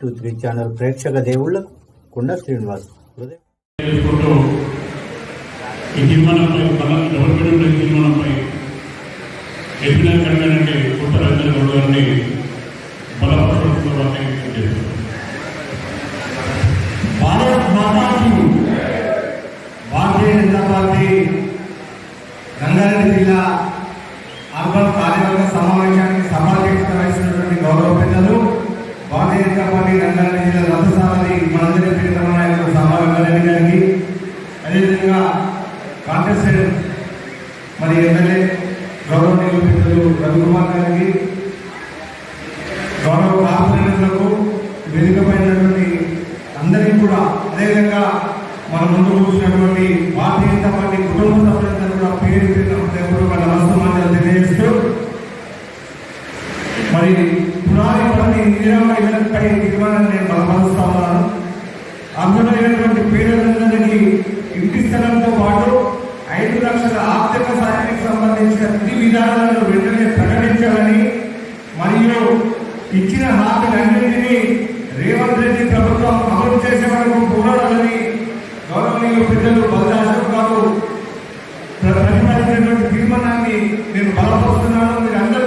Three channel ప్రేక్షక దేవుళ్ళకు కుండ శ్రీనివాస్ ఈ భారత్ మాతాకి భారతీయ జనతా పార్టీ రంగారెడ్డి జిల్లా అర్బన్ కార్యవర్గ సమావేశానికి సభాధ్యక్షత వహిస్తున్నటువంటి గౌరవ పెద్దలు భారతీయ జనతా పార్టీ రంగారెడ్డి జిల్లా రథసారథి మనందరి ప్రియతమ నాయకులు సమావేశారెడ్డి గారికి అదేవిధంగా కాంగ్రెస్ మరి ఎమ్మెల్యే గౌరవనీయులు పెద్దలు రవికుమార్ గారికి గౌరవ కార్పొరేటర్లకు వేదిక అందరికీ కూడా అదేవిధంగా మన ముందు కూర్చున్నటువంటి భారతీయ జనతా పార్టీ కుటుంబ సభ్యులందరూ కూడా పేరు పేరు నమస్కారాలు తెలియజేస్తూ మరి పునాది పని ఇందిరామ ఇళ్ళపై తీర్మానాన్ని నేను బలపరుస్తా ఉన్నాను. అందులో పేరు ఇచ్చిన హామీలన్నింటినీ రేవంత్ రెడ్డి ప్రభుత్వం అమలు చేసే వరకు పోరాడాలని గౌరవనీయ పెద్దలు బలరాజు గారు ప్రతిపాదించినటువంటి తీర్మానాన్ని నేను బలపరుస్తున్నాను. మీరు అందరూ